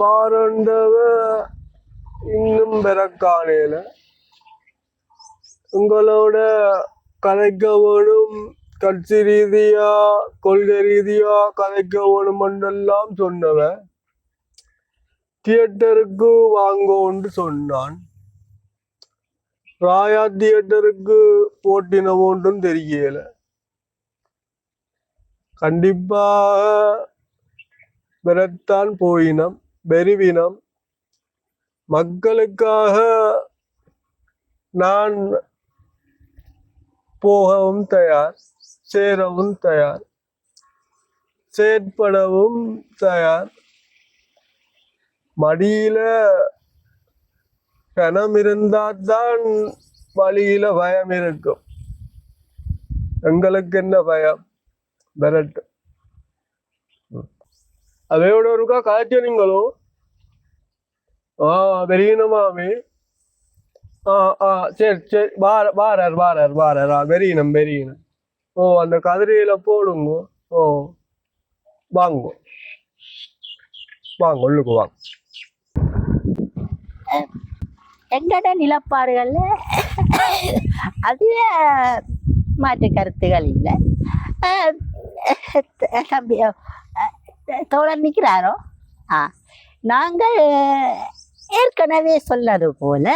மாறண்டவ இன்னும் பிறக்கானேல உங்களோட கதைக்க வேணும் கட்சி ரீதியா கொள்கை ரீதியா கதைக்க என்றெல்லாம் சொன்னவ தியேட்டருக்கு வாங்கோன்னு சொன்னான். ராயா தியேட்டருக்கு போட்டினவோன்றும் தெரியல. கண்டிப்பாக விரத்தான் போயினம். பெருவினம். மக்களுக்காக நான் போகவும் தயார் சேரவும் தயார் செயற்படவும் தயார். மடியில கணம் இருந்தால்தான் வழியில பயம் இருக்கும் எங்களுக்கு என்ன பயம்? விரட்டு. அவையோட ஒருக்கா காய்ச்ச நீங்களோ ஆ வெறியினமாமே ஆ ஆ சரி சரி பார வாரர் பாரர் வாரர் ஆ வெறியினம் வெறியினம் ஓ அந்த கதிரையில போடுங்க ஓ வாங்க வாங்க உள்ளுக்கு வாங்க எங்கட நிலப்பாடுகள்ல அதிக மாற்று கருத்துகள் இல்லை தம்பி தோழர் நிற்கிறாரோ ஆ. நாங்கள் ஏற்கனவே சொன்னது போல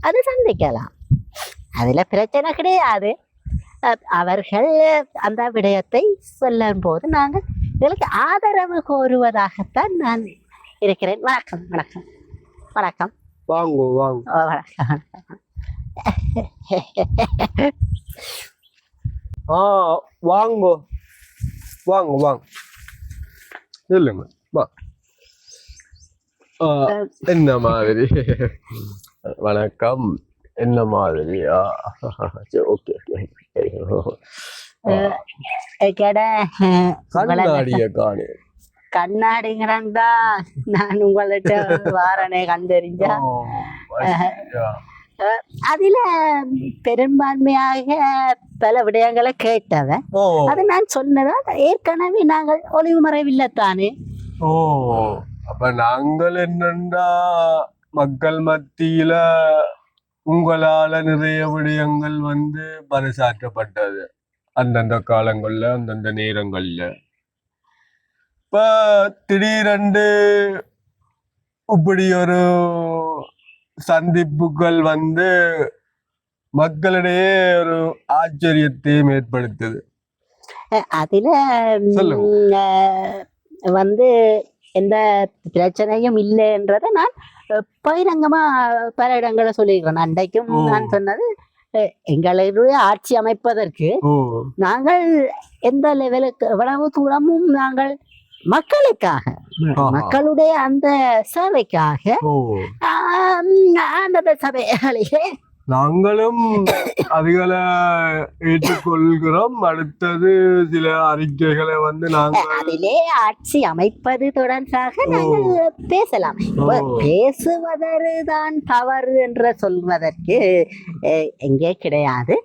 அது சந்திக்கலாம். அதில் பிரச்சனை கிடையாது. அவர்கள் அந்த விடயத்தை சொல்லும் போது நாங்கள் எங்களுக்கு ஆதரவு கோருவதாகத்தான் நான் இருக்கிறேன். வணக்கம் வணக்கம். வணக்கம். வாங்க வாங்க. ஓ, வணக்கம். ஆ வாங்க. வாங்க வாங்க. ஆ, என்ன மாதிரி வணக்கம் என்ன மாதிரியா சரி ஓகே கடை கண்ணாடிய காணு கண்ணாடிங்கிறந்தா நான் உங்கள்கிட்ட வாரனே கண்டறிஞ்சா அதுல பெரும்பான்மையாக பல விடயங்களை கேட்டவன். அது நான் சொன்னதா ஏற்கனவே நாங்கள் ஒளிவு மறைவில்லைத்தானே. ஓ அப்ப நாங்கள் என்னண்டா மக்கள் மத்தியில உங்களால நிறைய விடயங்கள் வந்து பறைசாற்றப்பட்டது. அந்தந்த காலங்கள்ல அந்தந்த நேரங்கள்ல. இப்ப திடீரென்று இப்படி ஒரு சந்திப்புகள் வந்து மக்களிடையே ஒரு ஆச்சரியத்தையும் ஏற்படுத்துது அதுல வந்து எந்த பிரச்சனையும் இல்லைன்றதை நான் அஹ், பகிரங்கமா பல இடங்களை சொல்லியிருக்கிறேன். அன்றைக்கும். நான் சொன்னது எங்களுடைய ஆட்சி அமைப்பதற்கு நாங்கள் எந்த லெவலுக்கு எவ்வளவு தூரமும் நாங்கள் மக்களுக்காக. மக்களுடைய அந்த சேவைக்காக அந்த சபைகளிலே நாங்களும் அதுகளை ஏற்றுக்கொள்கிறோம். அடுத்தது சில அறிக்கைகளை வந்து நாங்கள் அதிலே ஆட்சி அமைப்பது தொடர்பாக நாங்கள் பேசலாம். ஓ. பேசுவதுதான் தவறு என்று சொல்வதற்கு எங்கே கிடையாது.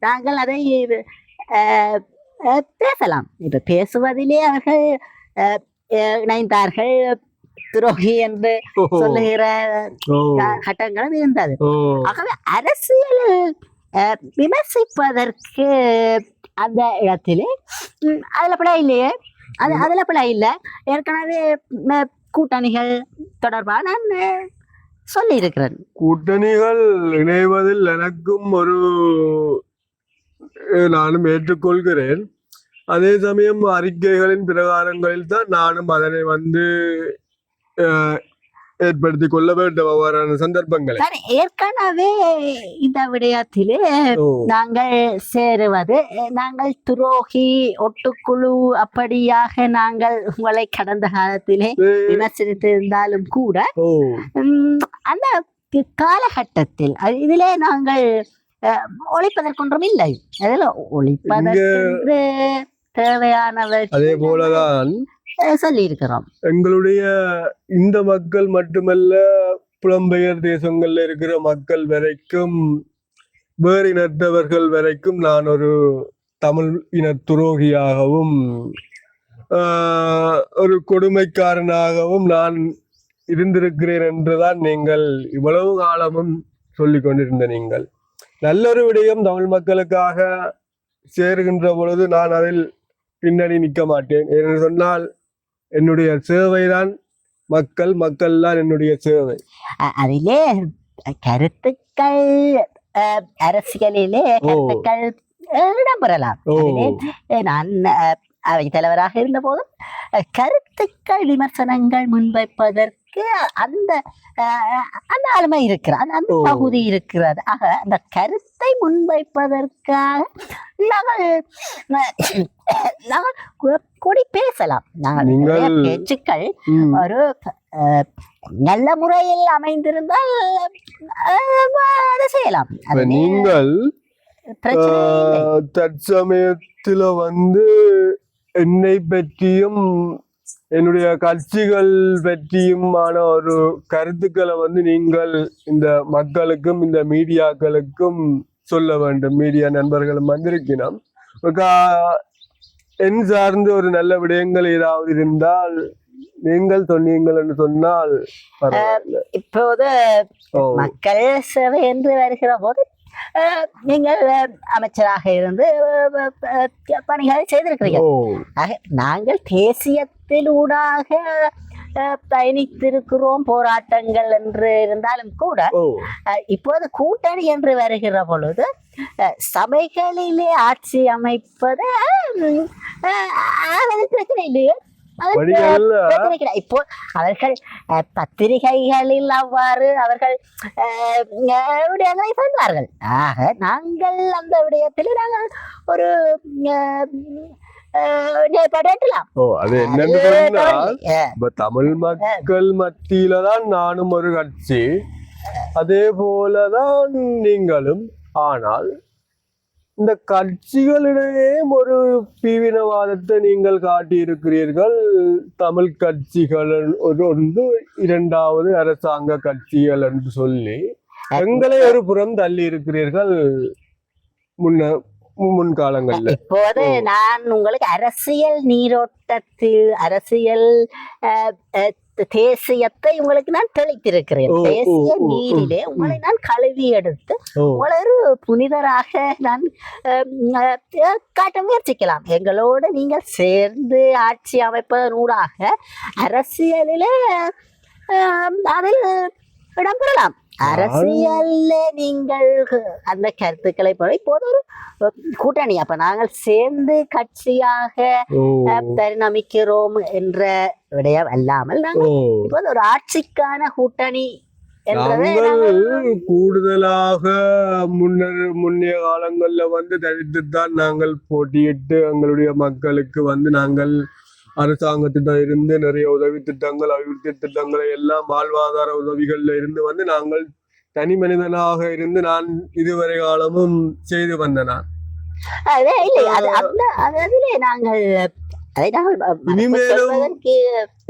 நாங்கள் அதை பேசலாம். இப்ப பேசுவதிலே அவர்கள் இணைந்தார்கள். துரோகி என்று சொல்லுகிற கட்டங்களும் இருந்தது. ஆகவே அரசியல் விமர்சிப்பதற்கு அந்த இடத்திலே அதுல பிழை இல்லையே. அது அதுல பிழை இல்லை. ஏற்கனவே கூட்டணிகள் தொடர்பாக நான் அஹ், சொல்லியிருக்கிறேன். கூட்டணிகள் இணைவதில் எனக்கும் ஒரு நானும் ஏற்றுக்கொள்கிறேன். அதே சமயம் அறிக்கைகளின் பிரகாரங்களில் தான் நானும் அதனை வந்து ஏற்படுத்தி கொள்ள வேண்டும் அவ்வாறான சந்தர்ப்பங்களை ஏற்கனவே இந்த விடயத்திலே நாங்கள் சேருவது நாங்கள் துரோகி ஒட்டுக்குழு அப்படியாக நாங்கள் உங்களை கடந்த காலத்திலே விமர்சித்திருந்தாலும் கூட அந்த காலகட்டத்தில் இதிலே நாங்கள் ஒழிப்பதற்கொன்றும் இல்லை அதில் ஒழிப்பதற்கு தேவையானவற்றை அதே போலதான் சொல்லியிருக்கிறோம். எங்களுடைய இந்த மக்கள் மட்டுமல்ல புலம்பெயர் தேசங்கள்ல இருக்கிற மக்கள் வரைக்கும் வேறு இனத்தவர்கள் வரைக்கும் நான் ஒரு தமிழ் இன துரோகியாகவும் ஆஹ், ஒரு கொடுமைக்காரனாகவும் நான் இருந்திருக்கிறேன் என்றுதான் நீங்கள் இவ்வளவு காலமும் சொல்லி கொண்டிருந்த நீங்கள். நல்ல ஒரு விடயம் தமிழ் மக்களுக்காக சேருகின்ற பொழுது நான் அதில் பின்னணி நிற்க மாட்டேன். என்று சொன்னால் என்னுடைய சேவைதான். மக்கள் மக்கள் தான் என்னுடைய சேவை. அதிலே கருத்துக்கள் அரசியலிலே. கருத்துக்கள் இடம்பெறலாம். நான் அவை தலைவராக இருந்த போதும் கருத்துக்கள் விமர்சனங்கள் முன்வைப்பதற்கு அந்த அஹ், அந்த ஆளுமை இருக்கிறது அந்த- அந்த. பகுதி இருக்கிறது. ஆக அந்த கருத்தை முன்வைப்பதற்காக நாங்கள் நாங்கள் கூடி பேசலாம். நாங்கள் பேச்சுக்கள். ஒரு நல்ல முறையில் அமைந்திருந்தால் அதை செய்யலாம். நீங்கள் தற்சமயத்துல வந்து என்னை பற்றியும் என்னுடைய கட்சிகள் பற்றியுமான ஒரு கருத்துக்களை வந்து நீங்கள் இந்த மக்களுக்கும் இந்த மீடியாக்களுக்கும் சொல்ல வேண்டும். மீடியா நண்பர்களும் வந்திருக்கணும் கா- என் சார்ந்து ஒரு நல்ல விடயங்கள் ஏதாவது இருந்தால் நீங்கள் சொன்னீங்கள் என்று சொன்னால். இப்போது மக்கள் சேவை என்று வருகிற போது நீங்கள் அமைச்சராக இருந்து பணிகளை செய்திருக்கிறீர்கள். நாங்கள் தேசியத்திலூடாக பயணித்திருக்கிறோம் போராட்டங்கள் என்று இருந்தாலும் கூட இப்போது கூட்டணி என்று வருகிற பொழுது சபைகளிலே ஆட்சி அமைப்பது பிரச்சனை இல்லையே. இப்போ அவர்கள் பத்திரிகைகளில் அவ்வாறு அவர்கள் விடயங்களை சொல்வார்கள் ஆக நாங்கள் அந்த விடயத்தில் நாங்கள் ஒரு தமிழ் மக்கள் மத்தியில தான் நானும் ஒரு கட்சி. அதே போலதான் நீங்களும். ஆனால் இந்த கட்சிகளிடையே ஒரு பிரிவினவாதத்தை நீங்கள் காட்டியிருக்கிறீர்கள். தமிழ் கட்சிகள் ஒரு ஒன்று இரண்டாவது அரசாங்க கட்சிகள் என்று சொல்லி. எங்களை ஒரு புறம் தள்ளி இருக்கிறீர்கள் முன்ன முன்காலங்கள்ல இப்போது. நான் உங்களுக்கு அரசியல் நீரோட்டத்தில் அரசியல் தேசியத்தை உங்களுக்கு நான் தெளித்திருக்கிறேன். தேசிய. நீரிலே உங்களை நான் கழுவி எடுத்து ஓ. உங்களை ஒரு புனிதராக நான் காட்ட முயற்சிக்கலாம். எங்களோடு நீங்கள் சேர்ந்து ஆட்சி அமைப்பதனூடாக அரசியலிலே அதில் இடம்பெறலாம் அரசியல்ல நீங்கள் அந்த கருத்துக்களை போல. இப்போது ஒரு கூட்டணி. அப்ப நாங்கள் சேர்ந்து கட்சியாக பரிணமிக்கிறோம் என்ற விடயம் அல்லாமல் நாங்கள் இப்போது ஒரு ஆட்சிக்கான கூட்டணி கூடுதலாக முன்னர் முன்னைய காலங்கள்ல வந்து தனித்துத்தான் நாங்கள் போட்டியிட்டு எங்களுடைய மக்களுக்கு வந்து நாங்கள் அரசாங்கத்திடம் இருந்து நிறைய உதவி திட்டங்கள் அபிவிருத்தி திட்டங்களை எல்லாம் வாழ்வாதார உதவிகள்ல இருந்து வந்து நாங்கள் தனி மனிதனாக இருந்து நான் இதுவரை காலமும் செய்து வந்தேன்.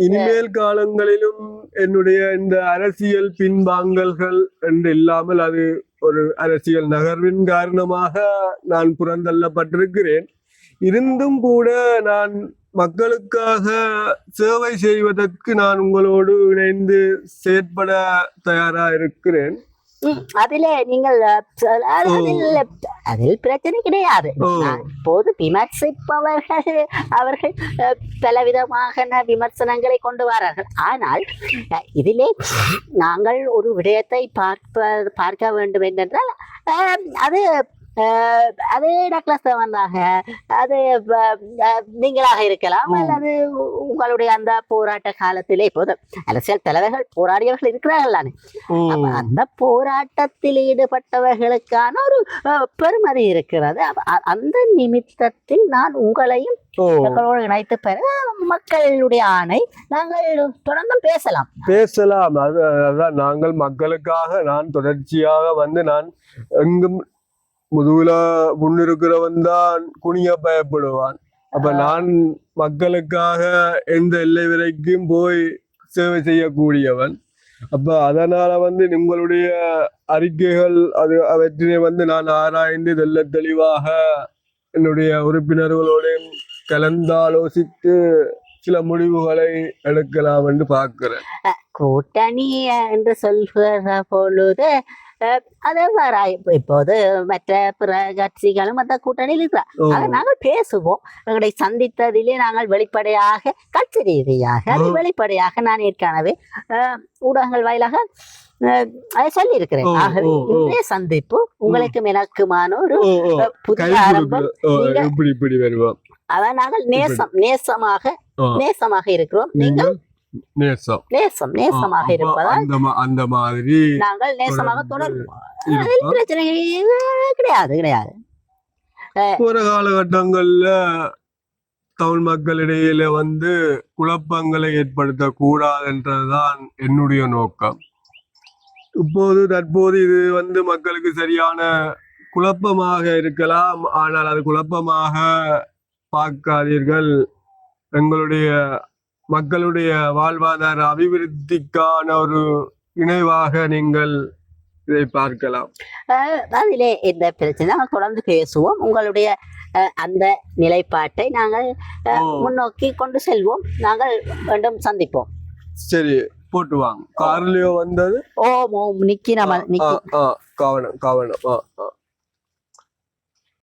இனிமேல் காலங்களிலும் என்னுடைய இந்த அரசியல் பின்வாங்கல்கள் என்று இல்லாமல் அது ஒரு அரசியல் நகர்வின் காரணமாக நான் புறந்தள்ளப்பட்டிருக்கிறேன். இருந்தும் கூட நான் மக்களுக்காக சேவை செய்வதற்கு நான் உங்களோடு இணைந்து செயற்பட தயாரா இருக்கிறேன். அதிலே நீங்கள். அதில் அதில் பிரச்சனை கிடையாது. இப்போது விமர்சிப்பவர்கள் அவர்கள் அஹ், பலவிதமாக விமர்சனங்களை கொண்டு வரார்கள். ஆனால் இதிலே நாங்கள் ஒரு விடயத்தை பார்ப்ப பார்க்க வேண்டும் என்றால் அது அது டக்ளஸ் தேவனாக அது நீங்களாக இருக்கலாம். அல்லது உங்களுடைய அந்த போராட்ட காலத்திலே இப்போது அரசியல் தலைவர்கள் போராடியவர்கள் இருக்கிறார்கள் தானே. அந்த போராட்டத்தில் ஈடுபட்டவர்களுக்கான ஒரு பெருமதி இருக்கிறது. அந்த நிமித்தத்தில் நான் உங்களையும் ஓ. எங்களோடு இணைத்து பெற மக்களுடைய ஆணை நாங்கள் தொடர்ந்தும் பேசலாம். பேசலாம். அது நாங்கள் மக்களுக்காக நான் தொடர்ச்சியாக வந்து நான் எங்கும் முதுகுல முன்னிருக்கிறவன் தான் குனிய பயப்படுவான். அப்ப நான் மக்களுக்காக எந்த எல்லை வரைக்கும் போய் சேவை செய்யக்கூடியவன். அப்ப அதனால வந்து உங்களுடைய அறிக்கைகள் அது அவற்றினை வந்து நான் ஆராய்ந்து தெள்ள தெளிவாக என்னுடைய உறுப்பினர்களோடையும் கலந்தாலோசித்து சில முடிவுகளை எடுக்கலாம் என்று பார்க்கிறேன். கூட்டணி என்று சொல்கிற பொழுது அது வேற இப்ப- இப்போது மற்ற பிற கட்சிகளும் அந்த கூட்டணியில் இருக்கிறார் ஆக நாங்கள் பேசுவோம் எங்களை சந்தித்ததிலே நாங்கள் வெளிப்படையாக கட்சி ரீதியாக அது. வெளிப்படையாக நான் ஏற்கனவே ஊடகங்கள் வாயிலாக அதை சொல்லியிருக்கிறேன் ஓ, ஆகவே. இன்றைய சந்திப்பு உங்களுக்கும் எனக்குமான ஒரு புதிய ஆரம்பம் அதான் நாங்கள் நேசம் நேசமாக நேசமாக இருக்கிறோம் நீங்கள் நேசம். நேசம் நேசமாக இருப்பதால் அந்த மாதிரி நாங்கள் நேசமாக தொடர்பு. பிரச்சனை கிடையாது கிடையாது. ஒரு காலகட்டங்கள்ல தமிழ் மக்களிடையில வந்து குழப்பங்களை ஏற்படுத்த கூடாதுன்றதுதான் என்னுடைய நோக்கம். இப்போது தற்போது இது வந்து மக்களுக்கு சரியான குழப்பமாக இருக்கலாம். ஆனால் அது குழப்பமாக பார்க்காதீர்கள். எங்களுடைய மக்களுடைய வாழ்வாதார அபிவிருத்திக்கான ஒரு இணைவாக நீங்கள் இதை பார்க்கலாம். அதிலே எந்த பிரச்சனை நாங்கள் தொடர்ந்து பேசுவோம். உங்களுடைய அந்த நிலைப்பாட்டை நாங்கள் ஓ. முன்னோக்கி கொண்டு செல்வோம். நாங்கள் மீண்டும் சந்திப்போம். சரி போட்டு வாங்க. கார்லயோ வந்தது? ஓம் ஓம் நிக்கி நம்ம கவனம் கவனம். ஆ, ஆ.